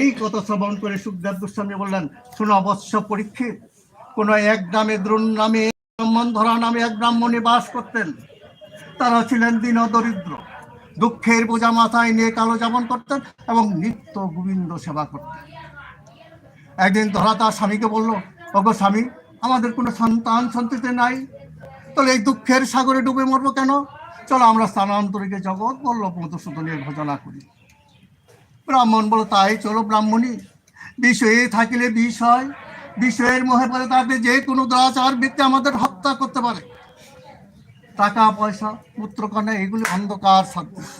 এই কথা শ্রবণ করে সুখদেব গোস্বামী বললেন, শোনো অবশ্য পরীক্ষিত, কোন এক গ্রামে দ্রোণ নামে ধরা নামে এক ব্রাহ্মণী বাস করতেন। তারা ছিলেন দীন দরিদ্র, দুঃখের বোঝা মাথায় নিয়ে কালো যাপন করতেন এবং নিত্য গোবিন্দ সেবা করতেন। একদিন ধরা তার স্বামীকে বলল, ওগো স্বামী, আমাদের কোনো সন্তান সন্ততি নাই। তাহলে এই দুঃখের সাগরে ডুবে মরবো কেন? চলো আমরা স্থানান্তরিকে জগৎ বলল মধুসূদনের ভজনা করি। ব্রাহ্মণ বলো তাই চলো ব্রাহ্মণী। বিষয়ে থাকিলে বিষ হয় বিষয়ের মোহে পরে তাকে যে কোনো দুরাচার ব্যক্তি আমাদের হত্যা করতে পারে। টাকা, পয়সা, পুত্রকন্যা, এগুলি অন্ধকার সাদৃশ্য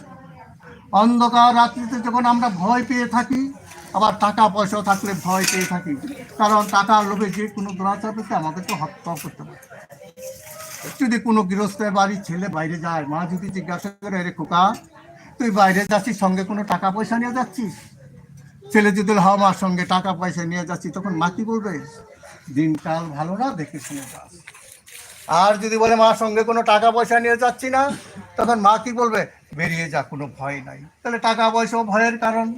অন্ধকার রাত্রিতে যখন আমরা ভয় পেয়ে থাকি, আবার টাকা, পয়সা থাকলে ভয় পেয়ে থাকি, কারণ টাকার লোভে যে কোনো দুরাচার ব্যক্তি আমাদেরকে হত্যা করতে পারে। যদি কোনো গৃহস্থের বাড়ির ছেলে বাইরে যায়, মা যদি জিজ্ঞাসা করে রে খোকা তুই বাইরে যাচ্ছিস সঙ্গে কোনো টাকা পয়সা নিয়ে যাচ্ছিস? ছেলে যদি বলে, হ্যাঁ সঙ্গে টাকা পয়সা নিয়ে যাচ্ছি তখন মা কি বলবে? দিনকাল ভালো না দেখে শুনে যাস আর যদি বলে মার সঙ্গে কোনো টাকা পয়সা নিয়ে যাচ্ছি না তখন মা কি বলবে? বেরিয়ে যা কোনো ভয় নাই। তাহলে টাকা পয়সাও ভয়ের কারণ।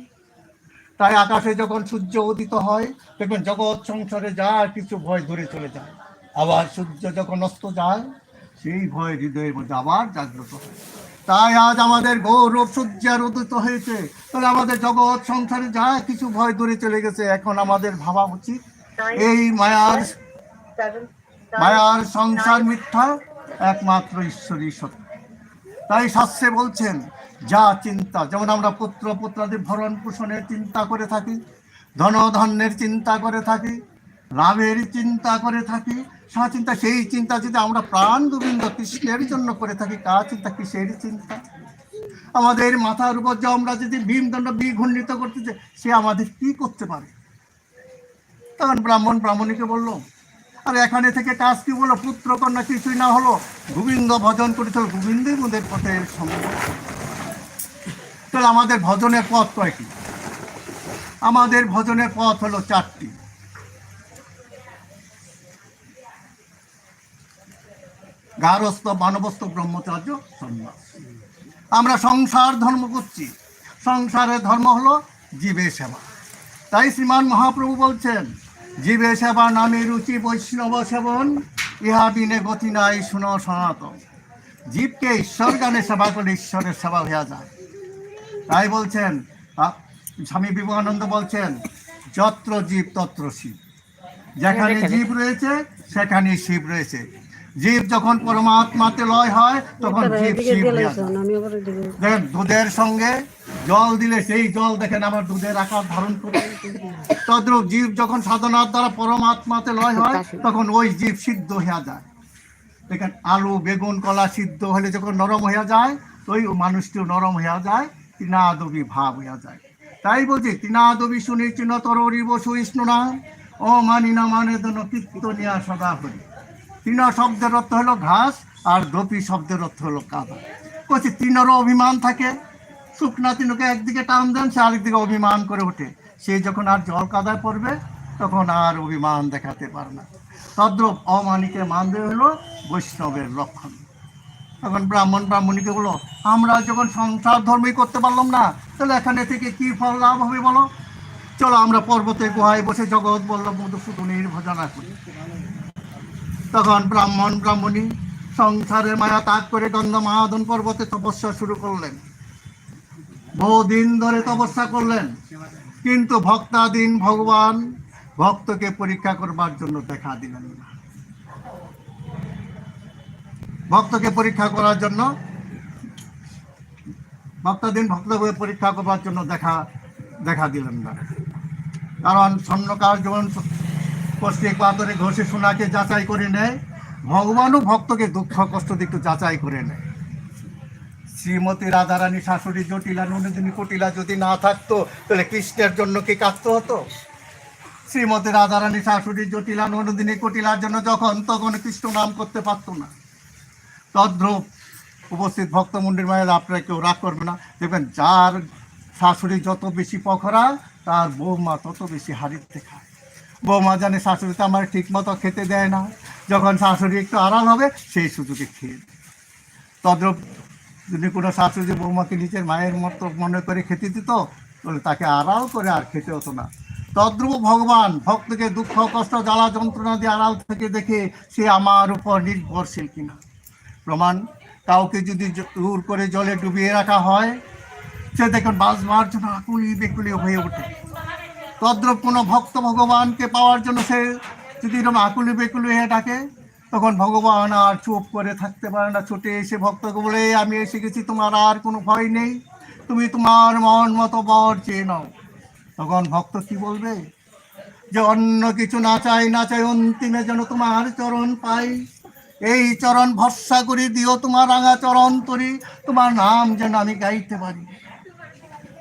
তাই আকাশে যখন সূর্য উদিত হয় দেখবেন জগৎ সংসারে যা কিছু ভয় ধরে চলে যায়। আবার সূর্য যখন অস্ত যায় সেই ভয় হৃদয়ের মধ্যে আবার জাগ্রত হয়। তাই আজ আমাদের গৌরব সূর্যের উদিত হয়েছে। তাহলে আমাদের জগৎ সংসারে যা কিছু ভয় দূরে চলে গেছে এখন আমাদের ভাবা উচিত। এই মায়ার মায়ার সংসার মিথ্যা একমাত্র ঈশ্বরই সত্য। তাই শাস্ত্রে বলছেন যা চিন্তা যেমন আমরা পুত্র পুত্রাদি ভরণ পোষণের চিন্তা করে থাকি ধনধান্যের চিন্তা করে থাকি লাভের চিন্তা করে থাকি, সা চিন্তা, সেই চিন্তা যদি আমরা প্রাণ গোবিন্দ কৃষ্ণের জন্য করে থাকি কার চিন্তা কিসের চিন্তা? আমাদের মাথার উপর যে আমরা যদি ভীমদণ্ড বিঘূর্ণিত করতেছে, সে আমাদের কি করতে পারে? তখন ব্রাহ্মণ ব্রাহ্মণীকে বলল, আর এখানে থেকে কাজ কি বলল পুত্র কন্যা কিছুই না হলো। গোবিন্দ ভজন করেছিল গোবিন্দই মোদের পথের সম্ভব। তাহলে আমাদের ভজনের পথ কয়টি আমাদের ভজনের পথ হলো চারটি। গারস্থ মানবস্থ ব্রহ্মচার্য সন্ন্যাস। আমরা সংসার ধর্ম করছি। সংসারের ধর্ম হলো জীবের সেবা। তাই শ্রীমান মহাপ্রভু বলছেন জীবে সেবা নামে রুচি বৈষ্ণব সেবন ইহা বিনে গতি নাই শুন সনাতন। জীবকে ঈশ্বর গানে সেবা করলে ঈশ্বরের সেবা হয়ে যায়। তাই বলছেন স্বামী বিবেকানন্দ বলছেন যত্র জীব তত্র শিব। যেখানে জীব রয়েছে সেখানে শিব রয়েছে। জীব যখন পরমাত্মাতে লয় হয় তখন জীব শিব দেখেন দুধের সঙ্গে জল দিলে সেই জল দেখেন আমার দুধের আকার ধারণ করে। তদ্রূপ জীব যখন সাধনার দ্বারা পরমাত্মাতে লয় হয় তখন ওই জীব সিদ্ধ হয়ে যায়। দেখেন আলু বেগুন কলা সিদ্ধ হলে যখন নরম হয়ে যায় ওই মানুষটিও নরম হয়ে যায় তৃণাদবি ভাব হয়ে যায়। তাই বলছি তৃণাদবি শুনি চিন তরি বসু বিষ্ণু না। ও মানি না মানে দন কীর্তনিয়া সদা করি তৃণ শব্দের অর্থ হলো ঘাস, আর দপি শব্দের অর্থ হলো কাদা। বলছি তৃণরও অভিমান থাকে। শুকনা তৃণকে একদিকে টান দেন, সে আরেকদিকে অভিমান করে ওঠে। সে যখন আর জল কাদায় পড়বে, তখন আর অভিমান দেখাতে পারে না। তদ্রূপ অমানিকে মানতে হলো বৈষ্ণবের লক্ষণ তখন ব্রাহ্মণ ব্রাহ্মণীকে বলো, আমরা যখন সংসার ধর্মই করতে পারলাম না, তাহলে এখানে থেকে কি ফল লাভ হবে বলো? চলো, আমরা পর্বতে গুহায় বসে জগৎ বলল মধুসূদনের ভজনা করি। তখন ব্রাহ্মণ ব্রাহ্মণী সংসারের মায়া ত্যাগ করে গন্ধ মহাদন পর্বতে তপস্যা শুরু করলেন। বহুদিন ধরে তপস্যা করলেন, কিন্তু ভক্তাধীন ভগবান ভক্তকে পরীক্ষা করবার জন্য দেখা দিলেন না। ভক্তকে পরীক্ষা করার জন্য ভক্তদিন ভক্তকে পরীক্ষা করবার জন্য দেখা দেখা দিলেন না। কারণ স্বর্ণকার যেমন কষ্টিক পাতরে ঘষে সোনাকে যাচাই করে নেয়। ভগবানও ভক্তকে দুঃখ কষ্ট একটু যাচাই করে নেয়। শ্রীমতী রাধারানী শাশুড়ি জটিলা, নন্দিনী কটিলা যদি না থাকতো, তাহলে কৃষ্ণের জন্য কি কাঁদতে হতো? শ্রীমতী রাধারানী শাশুড়ি জটিলা, নন্দিনী কটিলার জন্য যখন, তখন কৃষ্ণ নাম করতে পারতো না। তদ্রূপ উপস্থিত ভক্তমন্ডির মায়ের, আপনারা কেউ রাগ করবে না। দেখবেন যার শাশুড়ি যত বেশি পখরা, তার বৌমা তত বেশি হারিতে খায়। বৌমা জানে শাশুড়িতে আমার ঠিক মতো খেতে দেয় না। যখন শাশুড়ি একটু আড়াল হবে, সেই সুযোগে খেয়ে। তদ্রূপ যদি কোনো শাশুড়ি বৌমাকে নিজের মায়ের মতো মনে করে খেতে দিত তো বলে তাকে আড়াল করে আর খেতে হতো না। তদ্রুপ ভগবান ভক্তকে দুঃখ, কষ্ট, জ্বালা, যন্ত্রণা দিয়ে আড়াল থেকে দেখে সে আমার উপর নির্ভরশীল কিনা। প্রমাণ, কাউকে যদি জোর করে জলে ডুবিয়ে রাখা হয়, সে দেখুন বাঁচবার জন্য আকুলি বেকুলি হয়ে ওঠে। তদ্রুপ কোনো ভক্ত ভগবানকে পাওয়ার জন্য সে যদি এরকম আকুলি বেকুলি হয়ে ডাকে, তখন ভগবান আর চুপ করে থাকতে পারে না। ছুটে এসে ভক্তকে বলে আমি এসে গেছি, তোমার আর কোনো ভয় নেই। তুমি তোমার মন মতো বর চেয়ে নাও। তখন ভক্ত কি বলবে? যে অন্য কিছু না চাই না চাই অন্তিমে যেন তোমার চরণ পাই। এই চরণ ভরসা করি, দিও তোমার রাঙা চরণ তরি, তোমার নাম যেন আমি গাইতে পারি।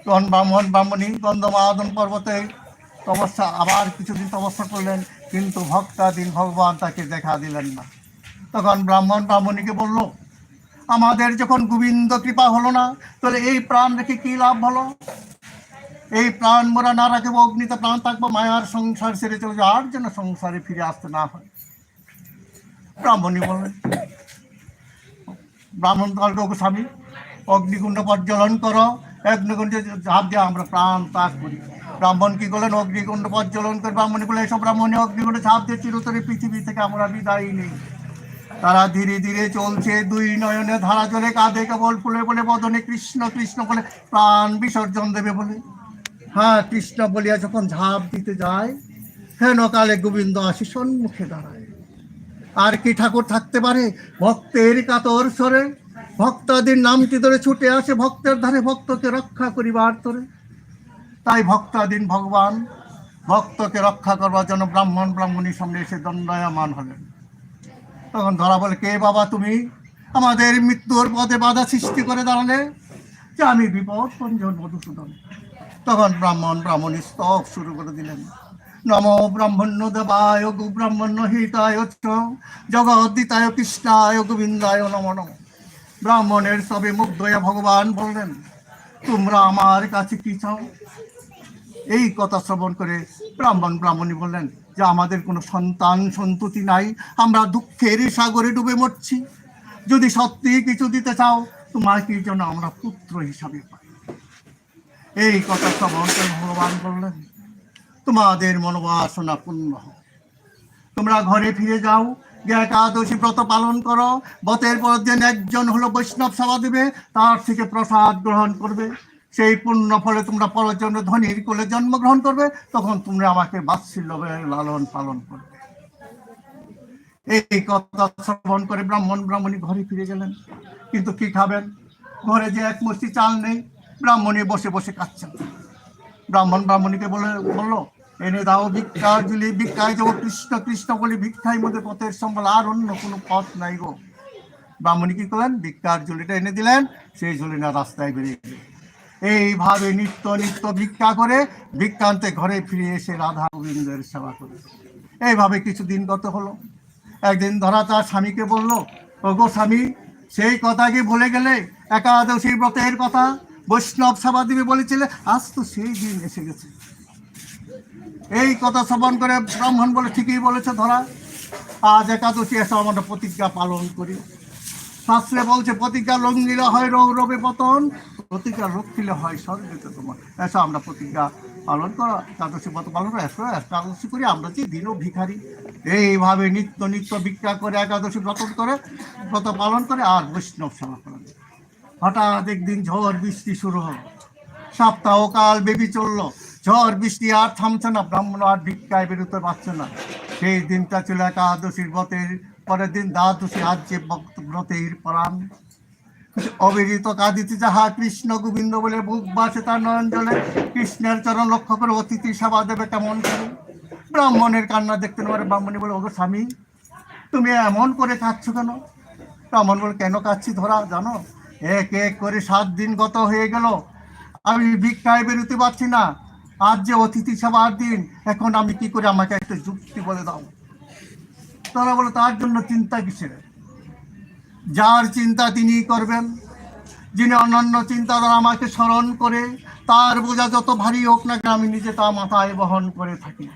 তখন ব্রাহ্মণ, ব্রাহ্মণী গন্ধমাদন পর্বতে তপস্যা আবার কিছুদিন তপস্যা করলেন কিন্তু ভক্তাদিন ভগবান তাকে দেখা দিলেন না তখন ব্রাহ্মণ ব্রাহ্মণীকে বলল আমাদের যখন গোবিন্দ কৃপা হলো না তাহলে এই প্রাণ রেখে কি লাভ হলো এই প্রাণ মোরা না রাখে অগ্নিতে প্রাণ থাকব মায়ার সংসার ছেড়ে চলে যাওয়ার জন্য সংসারে ফিরে আসতে না হয় ব্রাহ্মণী বললেন ব্রাহ্মণ কালকে স্বামী অগ্নিকুণ্ড প্রজ্বলন করো অগ্নিকুণ্ডে ঝাঁপ দিয়ে আমরা প্রাণ ত্যাগ করি ব্রাহ্মণ কি করলেন? অগ্নিকুণ্ড প্রজ্বলন করে ব্রাহ্মণী বলে এসব ব্রাহ্মণী অগ্নিকুণ্ডে ঝাঁপ দিয়ে চিরতরে পৃথিবী থেকে আমরা বিদায় নেই। তারা ধীরে ধীরে চলছে। দুই নয়নে ধারা চলে, কাঁধে কেবল ফুলে বলে বদনে কৃষ্ণ কৃষ্ণ বলে প্রাণ বিসর্জন দেবে বলে। হ্যাঁ কৃষ্ণ বলিয়া যখন ঝাঁপ দিতে যায়, হেন কালে গোবিন্দ আসি সম্মুখে দাঁড়ায়। আর কি ঠাকুর থাকতে পারে? ভক্তের কাতর সরে ভক্তাদের নামটি ধরে ছুটে আসে। ভক্তের ধারে ভক্তকে রক্ষা করিবার তরে। তাই ভক্তাদিন ভগবান, ভক্তকে রক্ষা করবার জন্য ব্রাহ্মণ, ব্রাহ্মণীর সামনে এসে দণ্ডায়মান হলেন। তখন ধরা বলে, কে বাবা তুমি? আমাদের মৃত্যুর পথে বাধা সৃষ্টি করে দাঁড়ালে যে আমি বিপদ পঞ্জন মধুসূদন। তখন ব্রাহ্মণ, ব্রাহ্মণী স্তব শুরু করে দিলেন। নম ব্রাহ্মণ্য দেবায় গো ব্রাহ্মণ্য হিতায় জগদ্দিতায় কৃষ্ণায় গোবিন্দায় নম নম। ব্রাহ্মণের সবে মুগ্ধ ভগবান বললেন, তোমরা আমার কাছে কি চাও? এই কথা শ্রবণ করে ব্রাহ্মণ ব্রাহ্মণী বললেন যে আমাদের কোনো সন্তান সন্ততি নাই, আমরা দুঃখের সাগরে ডুবে মরছি। যদি সত্যি কিছু দিতে চাও, তোমার কি জন্য আমরা পুত্র হিসাবে পাই। এই কথা শ্রবণ করে ভগবান বললেন, তোমাদের মনোবাসনা পূর্ণ হোক। তোমরা ঘরে ফিরে যাও, একাদশী ব্রত পালন করো, ব্রতের পর দিন একজন হলো বৈষ্ণব সেবা দেবে তার থেকে প্রসাদ গ্রহণ করবে। সেই পুণ্য ফলে তোমরা পরচন্দ্র ধনীর কোলে জন্মগ্রহণ করবে, তখন তোমরা আমাকে বাৎসল্য লালন পালন করবে। এই কথা শ্রবণ করে ব্রাহ্মণ, ব্রাহ্মণী ঘরে ফিরে গেলেন। কিন্তু কি খাবেন? ঘরে যে এক মুষ্টি চাল নেই, ব্রাহ্মণী বসে বসে খাচ্ছেন ব্রাহ্মণ ব্রাহ্মণীকে বলে, বলল, এনে দাও ভিক্ষা, জুলি ভিক্ষায় যাব কৃষ্ণ কৃষ্ণ বলে ভিক্ষায় মধ্যে পথের সম্বল, আর অন্য কোনো পথ নাই গো। ব্রাহ্মণী কি করলেন? ভিক্ষার ঝুলিটা এনে দিলেন, সেই ঝুলি না রাস্তায় বেরিয়ে এইভাবে নিত্য নিত্য ভিক্ষা করে ভিক্ষান্তে ঘরে ফিরে এসে রাধা গোবিন্দের সেবা করে। এইভাবে কিছুদিন গত হলো। একদিন ধরা তার স্বামীকে বলল, ওগো স্বামী, সেই কথা কি ভুলে গেলে? একাদশী ব্রতের কথা বৈষ্ণব সেবা দিবে বলেছিলে, আজ তো সেই দিন এসে গেছে। এই কথা শ্রবণ করে ব্রাহ্মণ বলে, ঠিকই বলেছে ধরা, আজ একাদশী এসে আমরা প্রতিজ্ঞা পালন করি। শাস্ত্রে বলছে, প্রতিজ্ঞা লঙ্গিলে হয় রৌরবে পতন প্রতিজ্ঞা রক্ষিলে হয় স্বর্গেতে তোমার। এসো, আমরা প্রতিজ্ঞা পালন করো একাদশী ব্রত পালন করো, এসো একাদশী করি, আমরা যে দিনও ভিখারি। এইভাবে নিত্য নিত্য ভিক্ষা করে, একাদশী ব্রত করে, ব্রত পালন করে, আর বৈষ্ণব সেবা করেন হঠাৎ একদিন ঝড় বৃষ্টি শুরু হলো। সপ্তাহকাল বেবি চলল। ঝড় বৃষ্টি আর থামছে না, ব্রাহ্মণ আর ভিক্ষায় বেরোতে পারছে না। সেই দিনটা ছিল একাদশীর ব্রতের পরের দিন, দ্বাদশী আজ যে ব্রতের পরাণ। অবিরিত কাঁদিতে যাহা কৃষ্ণ গোবিন্দ বলে বুক বাসে তার নয়ন জলে, কৃষ্ণের চরণ লক্ষ্য করে অতিথি সেবা দেবে কেমন করে। ব্রাহ্মণের কান্না দেখতে পারে, ব্রাহ্মণী বলে, ওগো স্বামী, তুমি এমন করে কাঁদছো কেন? ব্রাহ্মণ বলে, কেন কাঁদছি ধরা, জানো? এক এক করে সাত দিন গত হয়ে গেল। আমি ভিক্ষায় বেরোতে পারছি না। আজ যে অতিথি সেবার দিন, এখন আমি কি করে আমাকে একটা যুক্তি বলে দাও? তারা বলে, তার জন্য চিন্তা কিসের? যার চিন্তা তিনি করবেন, যিনি অন্যান্য চিন্তাধারা আমাকে স্মরণ করে, তার বোঝা যত ভারী হোক না আমি নিজে তা মাথায় বহন করে থাকি।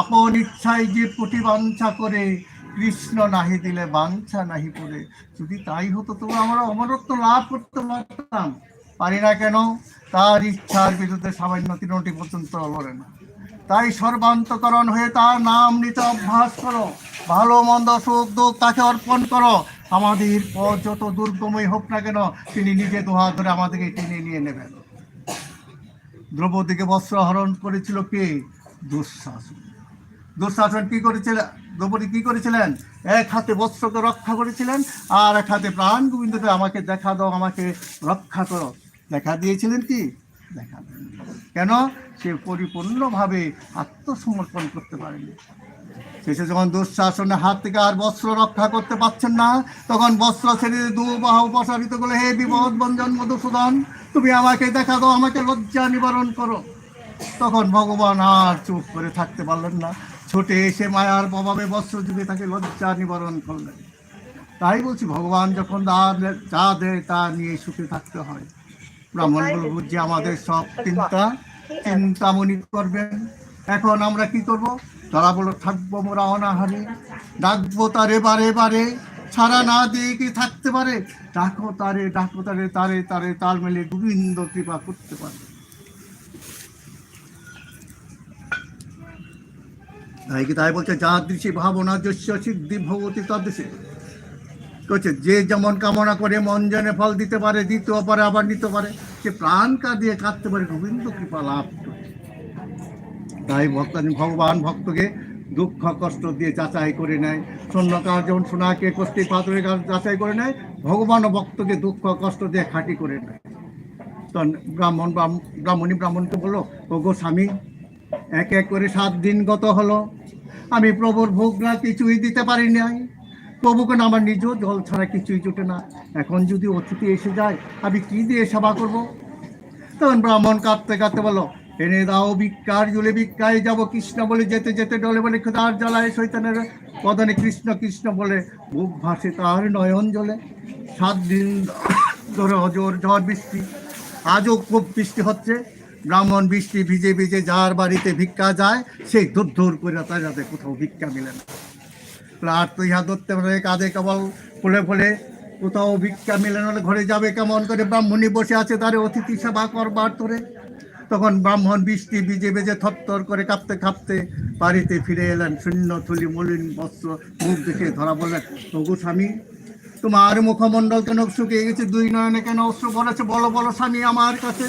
আপন ইচ্ছায় যে প্রতিবাঞ্ছা করে, কৃষ্ণ নাহি দিলে বাঞ্ছা নাহি পড়ে। যদি তাই হতো তবু আমরা অমরত্ব লাভ করতে পারতাম। পারি না কেন, তার ইচ্ছার বিরুদ্ধে সামান্য তিনটি পর্যন্ত লড়ে না। তাই সর্বান্তকরণ হয়ে তার নাম নিতে অভ্যাস করো। ভালো, মন্দ, সুখ, দুঃখ তাকে অর্পণ করো। আমাদের পথ যত দুর্গমই হোক না কেন, তিনি নিজে দোহাত ধরে আমাদেরকে টেনে নিয়ে নেবেন। দ্রৌপদীকে বস্ত্র হরণ করেছিল কে? দুঃশাসন। দুঃশাসন কি করেছিলেন দ্রৌপদী কি করেছিলেন? এক হাতে বস্ত্রকে রক্ষা করেছিলেন, আর এক হাতে প্রাণ। গোবিন্দকে আমাকে দেখা দাও, আমাকে রক্ষা করো। দেখা দিয়েছিলেন কি? দেখা কেন? সে পরিপূর্ণভাবে আত্মসমর্পণ করতে পারেনি। শেষে যখন দুঃশাসনের হাত থেকে আর বস্ত্র রক্ষা করতে পারছেন না, তখন বস্ত্র ছেড়ে দু বাহু প্রসারিত করলে, হে বিপদ বঞ্জন মধুসূদন, তুমি আমাকে দেখা দাও, আমাকে লজ্জা নিবারণ করো। তখন ভগবান আর চুপ করে থাকতে পারলেন না। ছোটে এসে মায়ার প্রভাবে বস্ত্র যুগে তাকে লজ্জা নিবারণ করলেন। তাই বলছি, ভগবান যখন যা দেয় তা নিয়ে সুখে থাকতে হয়। ব্রাহ্মণ বলব যে আমাদের সব চিন্তা, চিন্তামণি করবেন। এখন আমরা কি করব? তারা বলো, থাকব মোরা অনাহারে, ডাকবো তারে বারে বারে ছাড়া না দিয়ে কি থাকতে পারে? ডাকো তারে ডাকো তারে তারে তারে, তাল মেলে গোবিন্দ কৃপা করতে পারে। তাই কি তাই বলছে? যা দৃশ্যে ভাবনা যস্য সিদ্ধি ভগবতী তদৃশে করছে, যে যেমন কামনা করে মন জনে ফল দিতে পারে দিতেও পারে, আবার নিতে পারে, সে প্রাণ কাঁদিয়ে কাঁদতে পারে, গোবিন্দ কৃপা লাভ তাই ভক্ত ভগবান ভক্তকে দুঃখ, কষ্ট দিয়ে যাচাই করে নেয়। শূন্যকার যেমন সোনাকে কষ্টি পাথরের কাজ যাচাই করে নেয় ভগবানও ভক্তকে দুঃখ, কষ্ট দিয়ে খাঁটি করে নেয়। তখন ব্রাহ্মণ, ব্রাহ্ম- ব্রাহ্মণী, ব্রাহ্মণকে বলল, ওগো স্বামী, এক এক করে সাত দিন গত হলো। আমি প্রভুর ভোগ না, কিছুই দিতে পারি নাই। প্রভুকে না আমার নিজেও জল ছাড়া কিছুই জুটে না? এখন যদি অতিথি এসে যায়, আমি কি দিয়ে সেবা করব? তখন ব্রাহ্মণ কাঁদতে কাঁদতে বলো এনে দাও ভিক্ষার জুলে ভিক্ষায় যাব কৃষ্ণ বলে যেতে যেতে ডলে বলে ক্ষুধার জ্বালায় শৈতানের পদনে কৃষ্ণ কৃষ্ণ বলে বুক ভাসে তার নয়ন জলে। সাত দিন ধরে অজর ঝড় বৃষ্টি, আজও খুব বৃষ্টি হচ্ছে। ব্রাহ্মণ বৃষ্টি ভিজে ভিজে যার বাড়িতে ভিক্ষা যায়, সেই দূর দূর করে তার যাতে কোথাও ভিক্ষা মিলে না। আর তো ইহা ধরতে পারে কাঁধে কেবল ফুলে ফুলে কোথাও ভিক্ষা মিলে না হলে ঘরে যাবে কেমন করে ব্রাহ্মণী বসে আছে তার অতিথি সেবা করবার তোরে তখন ব্রাহ্মণ বৃষ্টি ভিজে বেজে থরথর করে কাঁপতে কাঁপতে বাড়িতে ফিরে এলেন, শূন্য থলি মলিন বস্ত্র মুখ দেখে ধরা বললেন তবু স্বামী, তোমার মুখমণ্ডল কেন শুকিয়ে গেছে? দুই নয়নে কেন অস্ত্র বলেছে বলো বলো স্বামী আমার কাছে।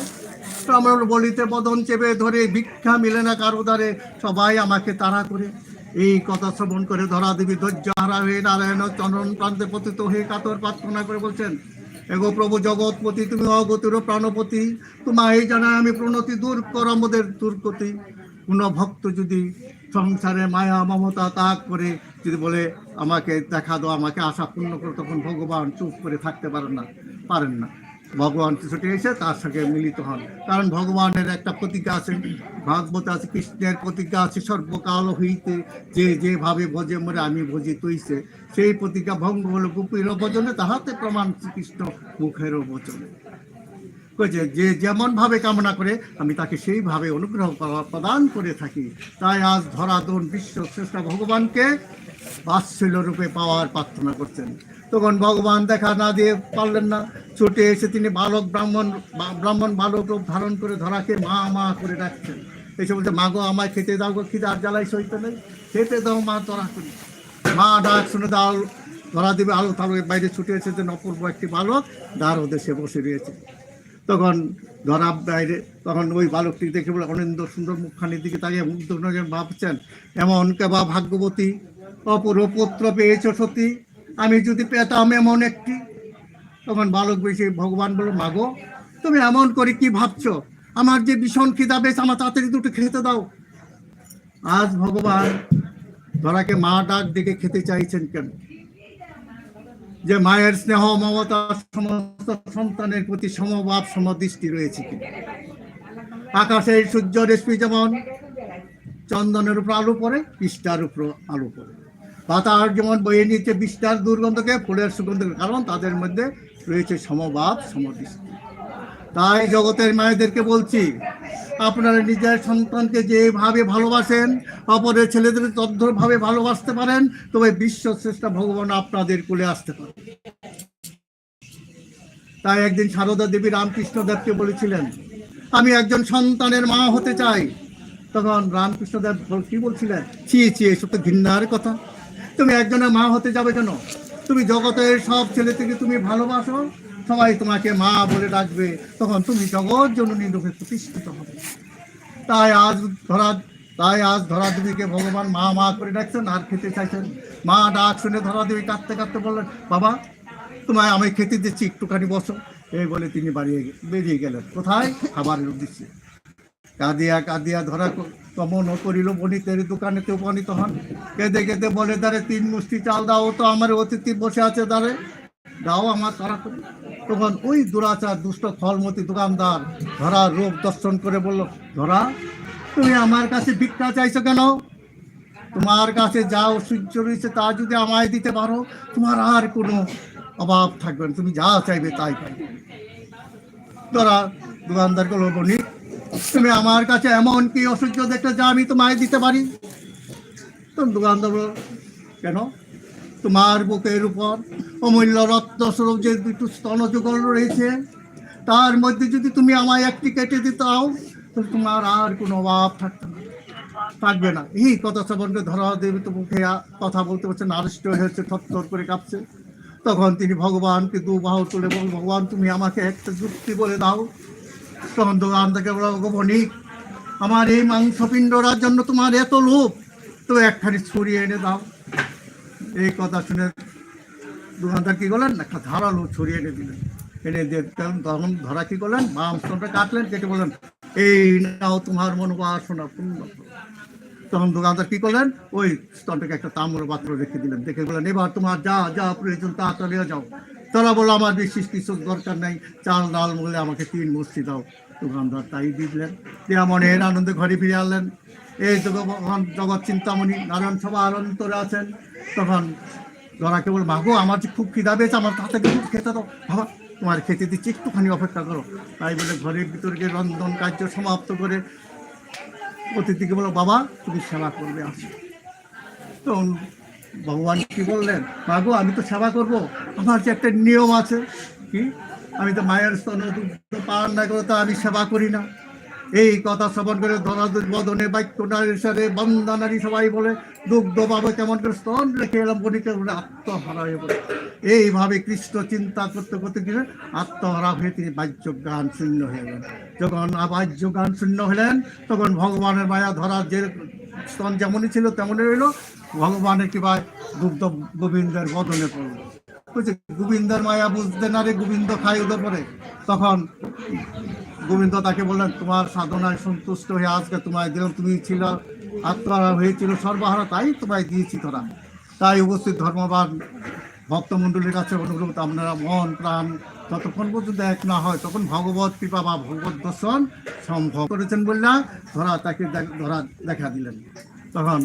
আমার বলিতে বদন চেপে ধরে, ভিক্ষা মিলে না কারও দ্বারে, সবাই আমাকে তাড়া করে। এই কথা শ্রবণ করে ধরা দেবী ধৈর্য হারা হয়ে নারায়ণ চরণ প্রান্তে পতিত হয়ে কাতর প্রার্থনা করে বলছেন, এগো প্রভু জগৎপতি, তুমি অগতির প্রাণপতি, তোমায় জানা আমি প্রণতি দূর কর আমাদের দুর্গতি। কোনো ভক্ত যদি সংসারে মায়া, মমতা ত্যাগ করে, যদি বলে, আমাকে দেখা দাও, আমাকে আশা পূর্ণ করো, তখন ভগবান চুপ করে থাকতে পারেন না পারেন না। ভগবান ছুটে এসে তার সঙ্গে মিলিত হন। কারণ ভগবানের একটা প্রতিজ্ঞা আছে, ভাগবত আছে, কৃষ্ণের প্রতিজ্ঞা আছে, সর্বকাল হইতে যে যেভাবে ভজে মরে আমি ভজি তৈছে, সেই প্রতিজ্ঞা ভঙ্গ হলো গুপির বচনে তাহাতে প্রমাণ শ্রীকৃষ্ণ মুখেরও বচনে যে যেমন ভাবে কামনা করে, আমি তাকে সেইভাবে অনুগ্রহ প্রদান করে থাকি। তাই আজ ধরাধন বিশ্ব শ্রেষ্ঠ ভগবানকে বাৎসল্য রূপে পাওয়ার প্রার্থনা করছেন। তখন ভগবান দেখা না দিয়ে পারলেন না। ছুটে এসে তিনি বালক ব্রাহ্মণ ব্রাহ্মণ বালক রূপ ধারণ করে ধরাকে মা মা করে ডাকছেন। এসে বলছে মা গো আমায় খেতে দাও গো, খিদার জ্বালাই সইতে নেই। খেতে দাও মা, তোরা করি। মা ডাক শুনে দাও, ধরা দিবে আলো তালো। বাইরে ছুটে এসেছেন অপূর্ব একটি বালক দ্বার দেশে বসে রয়েছে। তখন ধরা বাইরে, তখন ওই বালকটি দেখে বলে অনিন্দ সুন্দর মুখখানির দিকে তাকিয়ে মুগ্ধ নজর ভাবছেন। এমন কেবা ভাগ্যবতী, অপূর্ব পুত্র পেয়েছ সতী। আমি যদি পেতাম এমন একটি, তখন বালক বেশি ভগবান বলল মাগো, তুমি এমন করে কি ভাবছ? আমার যে ভীষণ খিদা, বেশ আমার তাড়াতাড়ি দুটো খেতে দাও। আজ ভগবান ধরাকে মা ডাক দিকে খেতে চাইছেন কেন? যে মায়ের স্নেহ, মমতা, সমস্ত সন্তানের প্রতি সমভাব, সমদৃষ্টি রয়েছে কি আকাশের সূর্য, রেশমি যেমন চন্দনের উপর আলো পড়ে, পৃষ্ঠার উপর আলো পড়ে। পাতার যেমন বয়ে নিচ্ছে বিষ্ঠার দুর্গন্ধকে, ফুলের সুগন্ধকে, কারণ তাদের মধ্যে রয়েছে সমভাব, সমদৃষ্টি। তাই জগতের মায়েদেরকে বলছি, আপনারা নিজের সন্তানকে যেভাবে ভালোবাসেন, অপরের ছেলেদের তদ্ভরভাবে ভালোবাসতে পারেন, তবে বিশ্ব শ্রেষ্ঠ ভগবান আপনাদের কোলে আসতে পারে। তাই একদিন সারদা দেবী রামকৃষ্ণ দেবকে বলেছিলেন, আমি একজন সন্তানের মা হতে চাই। তখন রামকৃষ্ণ দেব কি বলছিলেন, ছি ছি, এসব তো ঘৃণার কথা। তুমি একজনের মা হতে যাবে কেন? তুমি জগতের সব ছেলে থেকে তুমি ভালোবাসো, সবাই তোমাকে মা বলে ডাকবে, তখন তুমি জগৎ জননী রূপে প্রতিষ্ঠিত হবে। তাই আজ ধরা, তাই আজ ধরা দেবীকে ভগবান মা মা করে ডাকছেন, আর খেতে চাইছেন। মা ডাক শুনে ধরা দেবী কাঁদতে কাঁদতে বললেন, বাবা, তোমায় আমি খেতে দিচ্ছি, একটুখানি বসো। এই বলে তিনি বাড়িয়ে বেরিয়ে গেলেন। কোথায়? খাবারের উদ্দেশ্যে। কাঁদিয়া কাঁদিয়া ধরা কমন করিল বণিকের দোকানেতে উপনীত হন। কেঁদে কেঁদে বলে, দাঁড়ে, তিন মুষ্টি চাল দাও তো আমার অতিথি বসে আছে, দাঁড়ে। দাও আমার তারা করে তখন ওই দুরাচার, দুষ্ট ফলমতি দোকানদার ধরা রূপ দর্শন করে বলল, ধরা, তুমি আমার কাছে ভিক্ষা চাইছো কেন? তোমার কাছে যা ঐশ্বর্য রয়েছে তা যদি আমায় দিতে পারো, তোমার আর কোনো অভাব থাকবে না। তুমি যা চাইবে তাই পাইবে ধরা, দোকানদারগুলো বলি তুমি আমার কাছে এমন কি অসহ্য দেখলে যা আমি তোমায় দিতে পারি? তখন দোকানদার কেন? তোমার বুকের উপর অমূল্য রত্ন স্বরূপ যে দুটো স্তনযুগল রয়েছে, তার মধ্যে যদি তুমি আমায় একটি কেটে দিতাও, তাহলে তোমার আর কোনো অভাব থাকতো না। থাকবে না। এই কথা শ্রবণকে ধরা দেবী তো মুখে কথা বলতে পারছে না আড়ষ্ট হয়েছে, থরথর করে কাঁপছে। তখন তিনি ভগবানকে দু বাহু তুলে বল ভগবান, তুমি আমাকে একটা যুক্তি বলে দাও তখন দোকান থেকে বলো "ওগো আমার এই মাংসপিণ্ডরার জন্য তোমার এত লোভ। তো একখানি ছড়িয়ে এনে দাও। এই কথা শুনে দোকানদার কি করলেন? একটা ধারালো ছড়িয়ে এনে দিলেন। এনে দিয়ে তখন ধরা কি করলেন? মাংসটা কাটলেন, কেটে বললেন, এই নাও তোমার মনোবাসনা পূর্ণ তখন দোকানদার কি করলেন? ওই স্তনটাকে একটা তাম্র পাত্র রেখে দিলেন। দেখে বললেন, এবার তোমার যা যা প্রয়োজন তাড়াতাড়ি যাও। তারা বলল আমার বিশেষ কিছু দরকার নাই, চাল, ডাল বলে আমাকে তিন মস্তি দাও। দোকানদার তাই দিলেন। দিয়া মনের আনন্দে ঘরে ফিরে আনলেন। এই জগৎ জগৎ চিন্তামণি, নারায়ণ সবার অন্তরে আছেন। তখন ধরা কেবল মাগো আমার যে খুব খিদা পেয়েছে, আমার তাতে কিছু খেতে দাও। বাবা, তোমার খেতে দিচ্ছি, একটুখানি অপেক্ষা করো। তাই বলে ঘরের ভিতরে রন্ধন কার্য সমাপ্ত করে অতিথিকে বলো, বাবা, তুমি সেবা করবে, আসো। তখন ভগবান কি বললেন? মাগো আমি তো সেবা করব। আমার যে একটা নিয়ম আছে, কি? আমি তো মায়ের স্তন পান না করে তো আমি সেবা করি না। এই কথা শ্রবণ করে ধরা বদনে বাক্য নারীর সাথে বন্দনারী সবাই বলে, দুগ্ধ পাবে কেমন করে স্তন রেখে এলাম বণিকের বলে আত্মহারা হয়ে পড়ে এইভাবে কৃষ্ণ চিন্তা করতে করতে গেলে আত্মহারা হয়ে তিনি বাহ্য গান শূন্য হয়ে গেলেন। যখন আবাহ্য গান শূন্য হলেন, তখন ভগবানের মায়া ধরা যে স্তন যেমনই ছিল, তেমনই রইল। ভগবানের কৃপায় দুগ্ধ গোবিন্দের বদনে পড়ল। বুঝছে? গোবিন্দের মায়া বুঝতে না রে গোবিন্দ খাই ওদের পরে। তখন গোবিন্দ তাকে বললেন, তোমার সাধনায় সন্তুষ্ট হয়ে আজকে তোমায় দিলাম। তুমি ছিল আত্মহারা হয়েছিল সর্বহারা, তাই তোমায় দিয়েছি তোরা। তাই উপস্থিত ধর্মবান ভক্তমণ্ডলীর কাছে অনুরোধ, আপনারা মন, প্রাণ যতক্ষণ পর্যন্ত এক না হয়, তখন ভগবত কৃপা বা ভগবত দর্শন সম্ভব করেছেন বললা ধরা তাকে ধরা দেখা দিলেন। তখন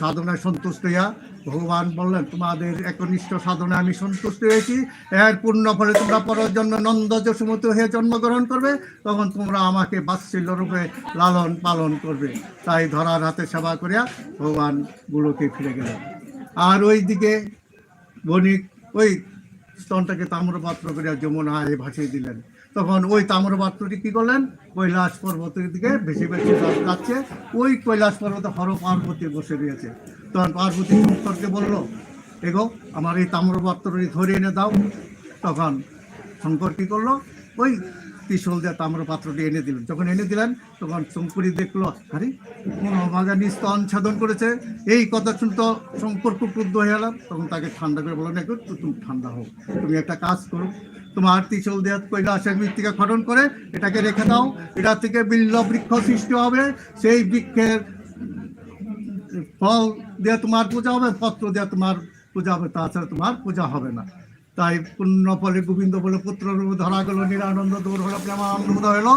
সাধনায় সন্তুষ্ট হইয়া ভগবান বললেন, তোমাদের একনিষ্ঠ সাধনায় আমি সন্তুষ্ট হয়েছি। এর পূর্ণ ফলে তোমরা পরের জন্য নন্দ যশোমত হয়ে জন্মগ্রহণ করবে। তখন তোমরা আমাকে বাৎসল্য রূপে লালন পালন করবে। তাই ধরার হাতে সেবা করিয়া ভগবান গুলোকে ফিরে গেলেন। আর ওই দিকে বণিক ওই স্তনটাকে তাম্রপাত্র যেমন যমুনায় ভাসিয়ে দিলেন। তখন ওই তাম্রপাত্রটি কী করলেন? কৈলাস পর্বতের দিকে বেশি বেশি যাচ্ছে ওই কৈলাশ পর্বতে হর পার্বতী বসে রয়েছে। তখন পার্বতী শঙ্করকে বলল এগো আমার এই তাম্রপাত্রটি ধরে এনে দাও। তখন শঙ্কর কী করল, ওই ত্রিশূল দিয়ে তাম্রপাত্রটি এনে দিলেন। যখন এনে দিলেন, তখন শঙ্করী দেখল, আরে, কোন অভাগানী স্তন সাধন করেছে। এই কথা শুনতে শঙ্কর খুব ক্রুদ্ধ হয়ে গেলাম। তখন তাকে ঠান্ডা করে বললেন একটু তুমি ঠান্ডা হোক তুমি একটা কাজ করো। তোমার ত্রিশূল দেহ কৈলাসের মৃত্তিকা খনন করে, এটাকে রেখে দাও। এটা থেকে বিল্ল বৃক্ষ সৃষ্টি হবে। সেই বৃক্ষের ফল দিয়ে তোমার পূজা হবে, পত্র দিয়ে তোমার পূজা হবে। তাছাড়া তোমার পূজা হবে না। তাই পুণ্য ফলে গোবিন্দ বলে পুত্র ধরা গেল, নিরানন্দ দৌড় হলো, প্রেমানন্দ হলো।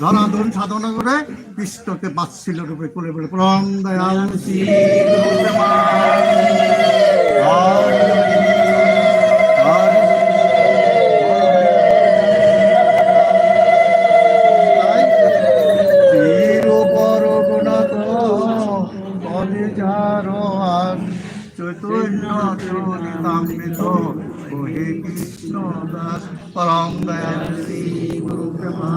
ধরা ধন সাধনা করে কৃষ্ণকে বাৎসল্য রূপে করে বলে প্রণ দয়াল চরিতামৃত ওহে কৃষ্ণ দাস পরম দয়াল শ্রী গুরু ব্রহ্মা